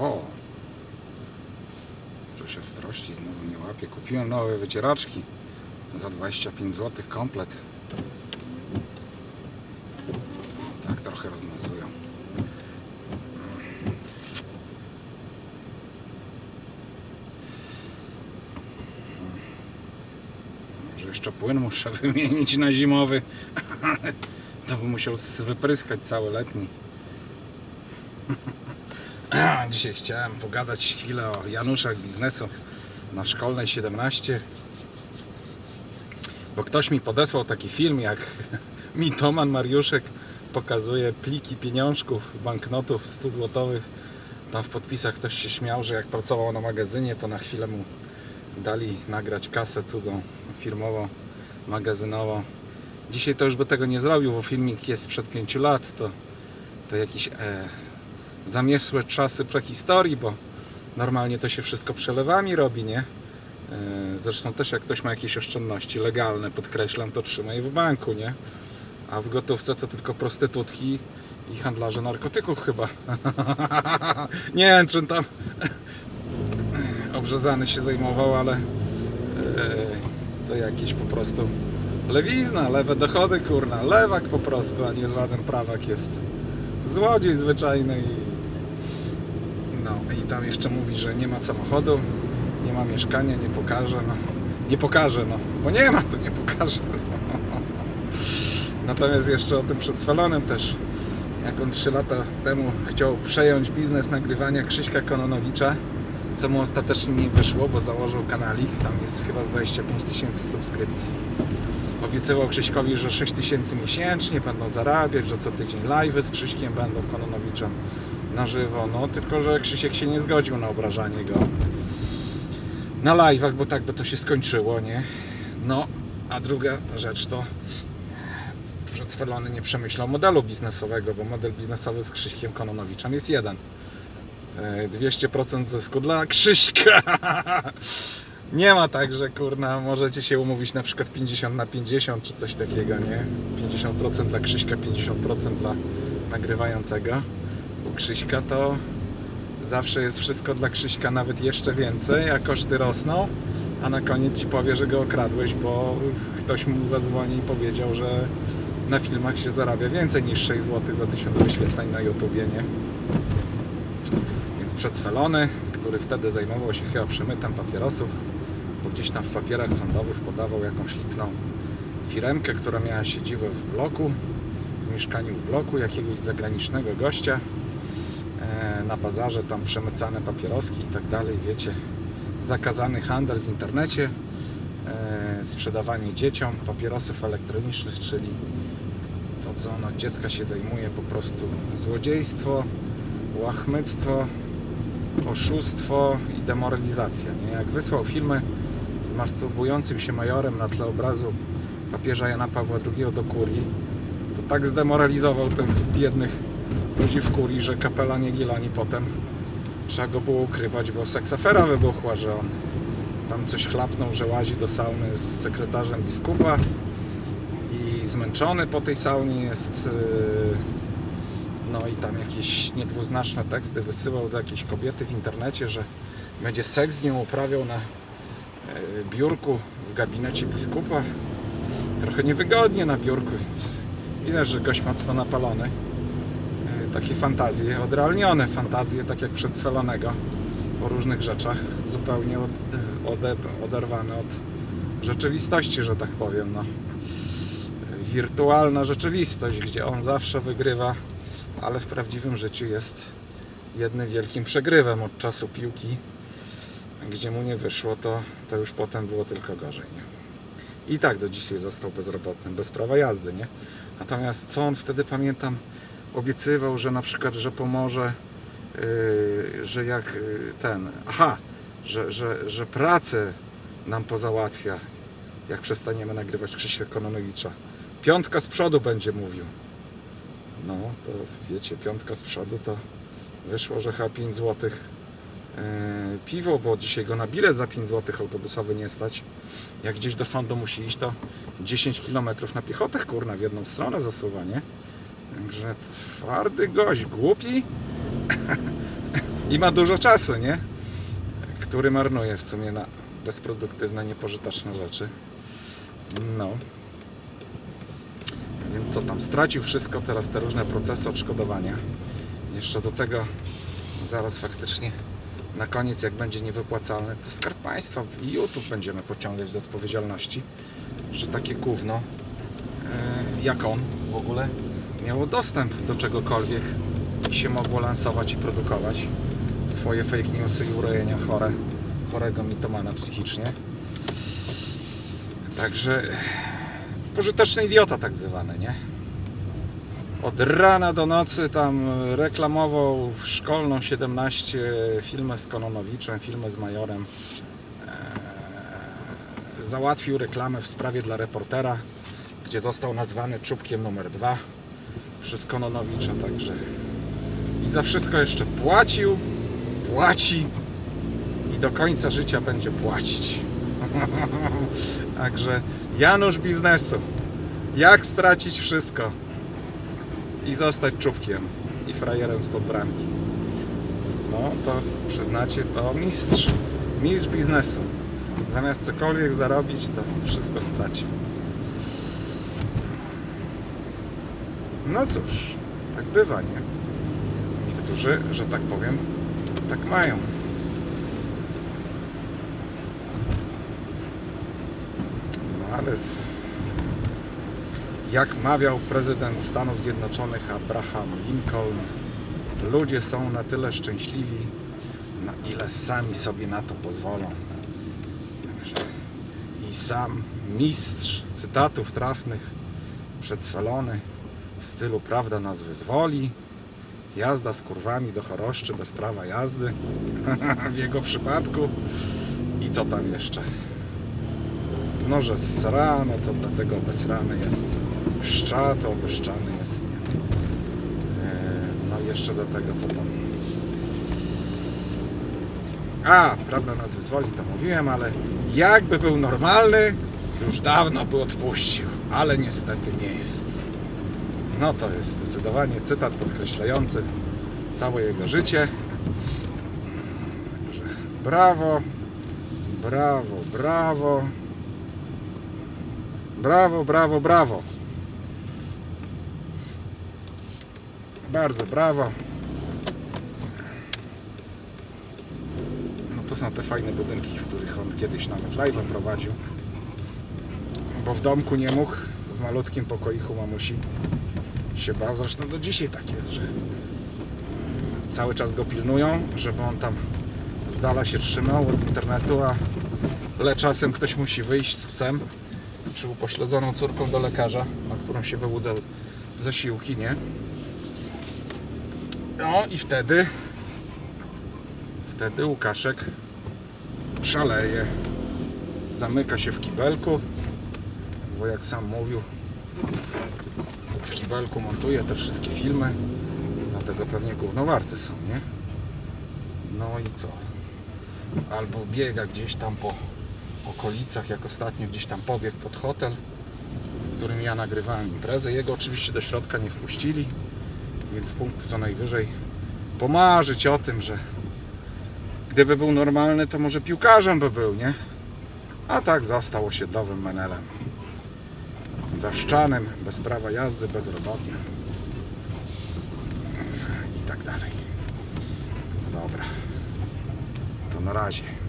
O! Coś ostrości znowu nie łapie. Kupiłem nowe wycieraczki za 25 zł komplet. Tak trochę rozmazują. Może jeszcze płyn muszę wymienić na zimowy. To bym musiał wypryskać cały letni. Dzisiaj chciałem pogadać chwilę o Januszach biznesu na szkolnej 17. Bo ktoś mi podesłał taki film, jak mitoman Mariuszek pokazuje pliki pieniążków, banknotów 100 złotowych. Tam w podpisach ktoś się śmiał, że jak pracował na magazynie, to na chwilę mu dali nagrać kasę cudzą, firmową, magazynową. Dzisiaj to już by tego nie zrobił, bo filmik jest sprzed 5 lat, to, to jakieś e, zamieszłe czasy prehistorii, bo normalnie to się wszystko przelewami robi, nie? E, Zresztą też jak ktoś ma jakieś oszczędności legalne, podkreślam, to trzyma je w banku, nie? A w gotówce to tylko prostytutki i handlarze narkotyków chyba. nie wiem, czy tam obrzezany się zajmował, ale e, to jakieś po prostu lewizna, lewe dochody, kurna, lewak po prostu, a nie żaden prawak jest. Złodziej zwyczajny i no i tam jeszcze mówi, że nie ma samochodu, nie ma mieszkania, nie pokaże, no. Nie pokaże, no, bo nie ma, to nie pokaże. Natomiast jeszcze o tym przedswalonym też, jak on 3 lata temu chciał przejąć biznes nagrywania Krzyśka Kononowicza, co mu ostatecznie nie wyszło, bo założył kanalik, tam jest chyba z 25 tysięcy subskrypcji. Obiecywał Krzyśkowi, że 6 tysięcy miesięcznie będą zarabiać, że co tydzień live z Krzyśkiem będą Kononowiczem na żywo, no tylko, że Krzysiek się nie zgodził na obrażanie go na live'ach, bo tak by to się skończyło, nie? No, a druga rzecz to przedswalony nie przemyślał modelu biznesowego, bo model biznesowy z Krzyśkiem Kononowiczem jest jeden. E, 200% zysku dla Krzyśka. Nie ma tak, że kurna, możecie się umówić na przykład 50 na 50 czy coś takiego, nie? 50% dla Krzyśka, 50% dla nagrywającego. Krzyśka to zawsze jest wszystko dla Krzyśka, nawet jeszcze więcej, a koszty rosną, a na koniec ci powie, że go okradłeś, bo ktoś mu zadzwoni i powiedział, że na filmach się zarabia więcej niż 6 zł za 1000 wyświetleń na YouTubie, nie? Więc przedswalony, który wtedy zajmował się chyba przemytem papierosów, bo gdzieś tam w papierach sądowych podawał jakąś lipną firemkę, która miała siedzibę w bloku, w mieszkaniu w bloku jakiegoś zagranicznego gościa na bazarze, tam przemycane papieroski i tak dalej, wiecie, zakazany handel w internecie, e, sprzedawanie dzieciom papierosów elektronicznych, czyli to, co ono dziecka się zajmuje, po prostu złodziejstwo, łachmyctwo, oszustwo i demoralizacja. Nie? Jak wysłał filmy z masturbującym się majorem na tle obrazu papieża Jana Pawła II do kurii, to tak zdemoralizował tych biednych ludzi w kurii, że kapela nie gilani potem trzeba go było ukrywać, bo seksafera wybuchła, że on tam coś chlapnął, że łazi do sauny z sekretarzem biskupa i zmęczony po tej saunie jest yy, no i tam jakieś niedwuznaczne teksty wysyłał do jakiejś kobiety w internecie, że będzie seks z nią uprawiał na e, biurku w gabinecie biskupa. Trochę niewygodnie na biurku, więc widać, że gość mocno napalony. Takie fantazje, odrealnione fantazje, tak jak przedswalonego o różnych rzeczach, zupełnie od, ode, oderwane od rzeczywistości, że tak powiem. No. Wirtualna rzeczywistość, gdzie on zawsze wygrywa ale w prawdziwym życiu jest jednym wielkim przegrywem od czasu piłki. Gdzie mu nie wyszło, to, to już potem było tylko gorzej. Nie? I tak do dzisiaj został bezrobotnym, bez prawa jazdy. Nie? Natomiast co on wtedy pamiętam, obiecywał, że na przykład, że pomoże, yy, że jak yy, ten, aha, że, że, że pracę nam pozałatwia, jak przestaniemy nagrywać Krzysia Kononowicza. Piątka z przodu będzie mówił. No, to wiecie, piątka z przodu to wyszło, że chyba 5 zł piwo, bo dzisiaj go na bilet za 5 zł autobusowy nie stać. Jak gdzieś do sądu musi iść, to 10 km na piechotę, kurna, w jedną stronę zasuwa, nie? Także twardy gość, głupi, I ma dużo czasu, nie? Który marnuje w sumie na bezproduktywne, niepożyteczne rzeczy. No. Więc co tam? Stracił wszystko teraz te różne procesy odszkodowania. Jeszcze do tego zaraz faktycznie na koniec, jak będzie niewypłacalny, to Skarb Państwa i YouTube będziemy pociągać do odpowiedzialności, że takie gówno, e, jak on w ogóle, miało dostęp do czegokolwiek i się mogło lansować i produkować swoje fake newsy i urojenia chore, chorego mitomana psychicznie. Także pożyteczny idiota tak zwany, nie? Od rana do nocy tam reklamował w szkolną 17 filmy z Kononowiczem, filmy z Majorem. Eee, Załatwił reklamę w sprawie dla reportera, gdzie został nazwany czubkiem numer dwa przez Kononowicza, także i za wszystko jeszcze płacił, płaci i do końca życia będzie płacić. Także Janusz biznesu. Jak stracić wszystko i zostać czubkiem i frajerem z bramki. No to przyznacie, to mistrz. Mistrz biznesu. Zamiast cokolwiek zarobić, to wszystko stracił. No cóż, tak bywa, nie? Niektórzy, że tak powiem, tak mają. No ale jak mawiał prezydent Stanów Zjednoczonych Abraham Lincoln, ludzie są na tyle szczęśliwi, na ile sami sobie na to pozwolą. Także I sam mistrz cytatów trafnych, przedswalony w stylu Prawda nas wyzwoli, jazda z kurwami do choroszczy bez prawa jazdy, w jego przypadku i co tam jeszcze? No, że srane, to dlatego bezrany jest. Szczato, obeszczany jest. Nie. Eee, No jeszcze do tego, co tam. A, prawda nas wyzwoli, to mówiłem, ale jakby był normalny, już dawno by odpuścił, ale niestety nie jest. No to jest zdecydowanie cytat podkreślający całe jego życie. Brawo, brawo, brawo. Brawo, brawo, brawo. Bardzo brawo. No to są te fajne budynki, w których on kiedyś nawet live'a prowadził. Bo w domku nie mógł, w malutkim pokoiku mamusi się bał. Zresztą do dzisiaj tak jest, że cały czas go pilnują, żeby on tam z dala się trzymał od internetu, a ale czasem ktoś musi wyjść z psem czy upośledzoną córką do lekarza, na którą się wyłudzał zasiłki, nie? No i wtedy wtedy Łukaszek szaleje. Zamyka się w kibelku, bo jak sam mówił, w kibelku montuje te wszystkie filmy, dlatego pewnie gówno warte są, nie? No i co? Albo biega gdzieś tam po okolicach, jak ostatnio gdzieś tam pobiegł pod hotel, w którym ja nagrywałem imprezę. Jego oczywiście do środka nie wpuścili, więc punkt co najwyżej pomarzyć o tym, że gdyby był normalny, to może piłkarzem by był, nie? A tak został osiedlowym menelem. Zaszczanym, bez prawa jazdy, bezrobotnym. I tak dalej. Dobra. To na razie.